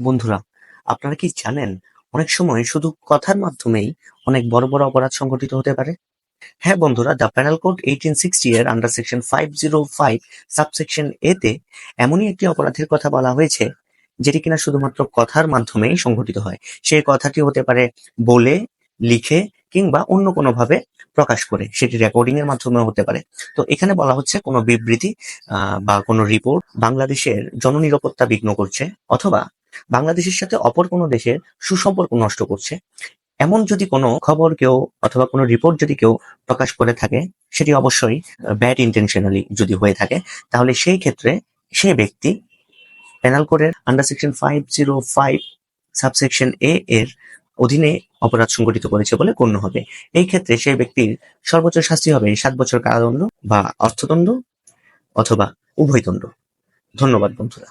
বন্ধুরা, আপনারা কি জানেন, অনেক সময় শুধু কথার মাধ্যমেই অনেক বড় বড় অপরাধ সংঘটিত হতে পারে? হ্যাঁ বন্ধুরা, the penal code eighteen sixty এর under section five zero five subsection এতে এমনই একটি অপরাধের কথা বলা হয়েছে, যেটি কিনা শুধুমাত্র কথার মাধ্যমেই সংঘটিত হয়। সেই কথাটি হতে পারে বলে, লিখে কিংবা অন্য কোনো ভাবে প্রকাশ করে, সেটি রেকর্ডিং এর মাধ্যমে হতে পারে। তো এখানে বলা হচ্ছে কোনো বিবৃতি বা কোনো রিপোর্ট বাংলাদেশের জননিরাপত্তা বিঘ্ন করছে, অথবা বাংলাদেশের সাথে অপর কোনো দেশের সুসম্পর্ক নষ্ট করছে। এমন যদি কোনো খবর কেউ অথবা কোনো রিপোর্ট যদি কেউ প্রকাশ করে থাকে, সেটি অবশ্যই ব্যাড ইন্টেনশনালি যদি হয়ে থাকে, তাহলে সেই ক্ষেত্রে সে ব্যক্তি পেনাল কোডের under section five zero five subsection A এর অধীনে অপরাধ সংগঠিত করেছে বলে গণ্য হবে। এই ক্ষেত্রে সেই ব্যক্তির সর্বোচ্চ শাস্তি হবে সাত বছর কারাদণ্ড বা অর্থদণ্ড অথবা উভয়দণ্ড ধন্যবাদ, বন্ধুরা।